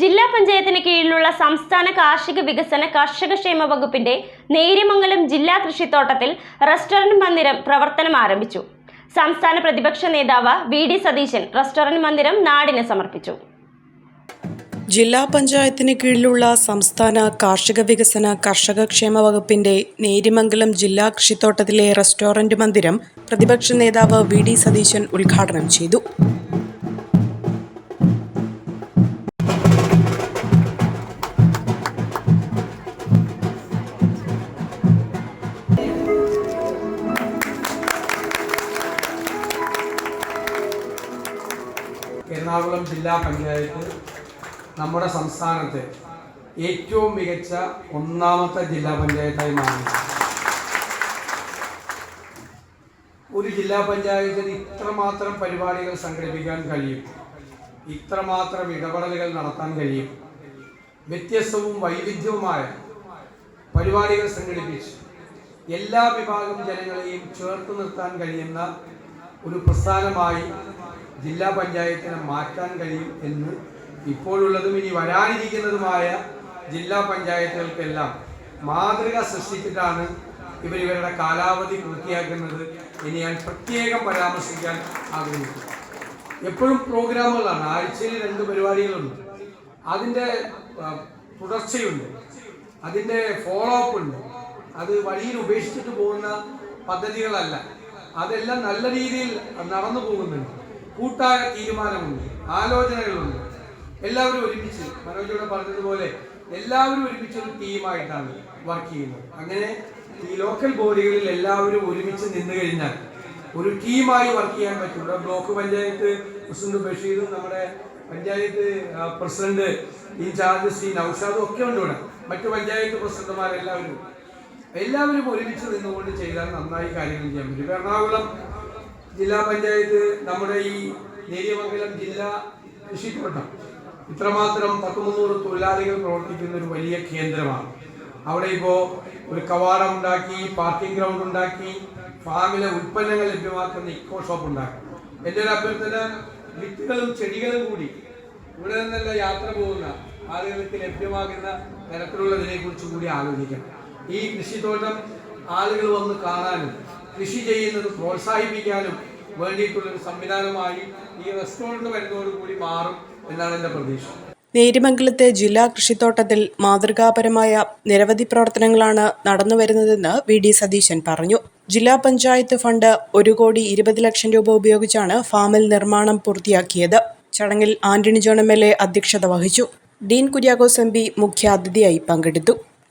ജില്ലാ പഞ്ചായത്തിന് കീഴിലുള്ള സംസ്ഥാന കാർഷിക വികസന കർഷകക്ഷേമ വകുപ്പിന്റെ നേര്യമംഗലം ജില്ലാ കൃഷിത്തോട്ടത്തിൽ റെസ്റ്റോറന്റ് മന്ദിരം പ്രവർത്തനം ആരംഭിച്ചു. സംസ്ഥാന പ്രതിപക്ഷ നേതാവ് വി ഡി സതീശൻ റെസ്റ്റോറന്റ് മന്ദിരം നാടിന് സമർപ്പിച്ചു. ജില്ലാ പഞ്ചായത്തിന് കീഴിലുള്ള സംസ്ഥാന കാർഷിക വികസന കർഷക ക്ഷേമ വകുപ്പിന്റെ നേരിമംഗലം ജില്ലാ കൃഷിത്തോട്ടത്തിലെ റെസ്റ്റോറന്റ് മന്ദിരം പ്രതിപക്ഷ നേതാവ് വി ഡി സതീശൻ ഉദ്ഘാടനം ചെയ്തു. എറണാകുളം ജില്ലാ പഞ്ചായത്ത് നമ്മുടെ സംസ്ഥാനത്തെ ഏറ്റവും മികച്ച ഒന്നാമത്തെ ജില്ലാ പഞ്ചായത്തായി മാറി. ഒരു ജില്ലാ പഞ്ചായത്തിന് ഇത്രമാത്രം പരിപാടികൾ സംഘടിപ്പിക്കാൻ കഴിയും. ഇത്രമാത്രം ഇടപെടലുകൾ നടത്താൻ കഴിയും. വ്യത്യസ്തവും വൈവിധ്യവുമായ പരിപാടികൾ സംഘടിപ്പിച്ച് എല്ലാ വിഭാഗം ജനങ്ങളെയും ചേർത്ത് നിർത്താൻ കഴിയുന്ന ഒരു പ്രസ്ഥാനമായി ജില്ലാ പഞ്ചായത്തിനെ മാറ്റാൻ കഴിയും എന്ന് ഇപ്പോഴുള്ളതും ഇനി വരാനിരിക്കുന്നതുമായ ജില്ലാ പഞ്ചായത്തുകൾക്കെല്ലാം മാതൃക സൃഷ്ടിച്ചിട്ടാണ് ഇവർ ഇവരുടെ കാലാവധി പൂർത്തിയാക്കുന്നത് ഇനി ഞാൻ പ്രത്യേകം പരാമർശിക്കാൻ ആഗ്രഹിക്കുന്നു. എപ്പോഴും പ്രോഗ്രാമുകളാണ്. ആഴ്ചയിൽ രണ്ട് പരിപാടികളുണ്ട്. അതിന്റെ തുടർച്ചയുണ്ട്. അതിന്റെ ഫോളോ അപ്പ് ഉണ്ട്. അത് വഴിയിൽ ഉപേക്ഷിച്ചിട്ട് പോകുന്ന പദ്ധതികളല്ല. അതെല്ലാം നല്ല രീതിയിൽ നടന്നു പോകുന്നുണ്ട്. കൂട്ടായ തീരുമാനമുണ്ട്. ആലോചനകളുണ്ട്. എല്ലാവരും ഒരുമിച്ച് മനോജോട് പറഞ്ഞതുപോലെ എല്ലാവരും ഒരുമിച്ച് ഒരു ടീമായിട്ടാണ് വർക്ക് ചെയ്യുന്നത്. അങ്ങനെ ഈ ലോക്കൽ ബോഡികളിൽ എല്ലാവരും ഒരുമിച്ച് നിന്ന് കഴിഞ്ഞാൽ ഒരു ടീമായി വർക്ക് ചെയ്യാൻ പറ്റും. ബ്ലോക്ക് പഞ്ചായത്ത് പ്രസിഡന്റ് ബഷീറും നമ്മുടെ panchayat president in charge Shri നൌഷാദും ഒക്കെ ഉണ്ട് ഇവിടെ. മറ്റു പഞ്ചായത്ത് പ്രസിഡന്റുമാരെല്ലാവരും എല്ലാവരും ഒരുമിച്ച് നിന്നുകൊണ്ട് ചെയ്താൽ നന്നായി കാര്യങ്ങൾ ചെയ്യാൻ പറ്റും. എറണാകുളം ജില്ലാ പഞ്ചായത്ത് നമ്മുടെ ഈ നേര്യമംഗലം ജില്ലാ കൃഷിത്തോട്ടം ഇത്രമാത്രം പത്ത് മുന്നൂറ് തൊഴിലാളികൾ പ്രവർത്തിക്കുന്ന ഒരു വലിയ കേന്ദ്രമാണ്. അവിടെ ഇപ്പോൾ ഒരു കവാടം ഉണ്ടാക്കി പാർക്കിംഗ് ഗ്രൗണ്ട് ഉണ്ടാക്കി ഫാമിലെ ഉൽപ്പന്നങ്ങൾ ലഭ്യമാക്കുന്ന ഇക്കോ ഷോപ്പ് ഉണ്ടാക്കി. എന്റെ ഒരു അഭ്യർത്ഥന വിത്തുകളും ചെടികളും കൂടി ഇവിടെ നിന്നല്ല യാത്ര പോകുന്ന ആളുകൾക്ക് ലഭ്യമാകുന്ന തരത്തിലുള്ളതിനെ കുറിച്ച് കൂടി ആലോചിക്കണം. ഈ കൃഷിത്തോട്ടം ആളുകൾ വന്ന് കാണാനും കൃഷി ചെയ്യുന്നത് പ്രോത്സാഹിപ്പിക്കാനും വേണ്ടിയിട്ടുള്ളൊരു സംവിധാനമായി ഈ റെസ്റ്റോറന്റ് വരുന്നതോടുകൂടി മാറും എന്നാണ് എന്റെ പ്രതീക്ഷ. നേരിമംഗലത്തെ ജില്ലാ കൃഷിത്തോട്ടത്തിൽ മാതൃകാപരമായ നിരവധി പ്രവർത്തനങ്ങളാണ് നടന്നുവരുന്നതെന്ന് വി ഡി സതീശൻ പറഞ്ഞു. ജില്ലാ പഞ്ചായത്ത് ഫണ്ട് ഒരു കോടി ഇരുപത് ലക്ഷം രൂപ ഉപയോഗിച്ചാണ് ഫാമിൽ നിർമ്മാണം പൂർത്തിയാക്കിയത്. ചടങ്ങിൽ ആന്റണി ജോൺ എം അധ്യക്ഷത വഹിച്ചു. ഡീൻ കുര്യാക്കോസ് എം പി മുഖ്യാതിഥിയായി പങ്കെടുത്തു.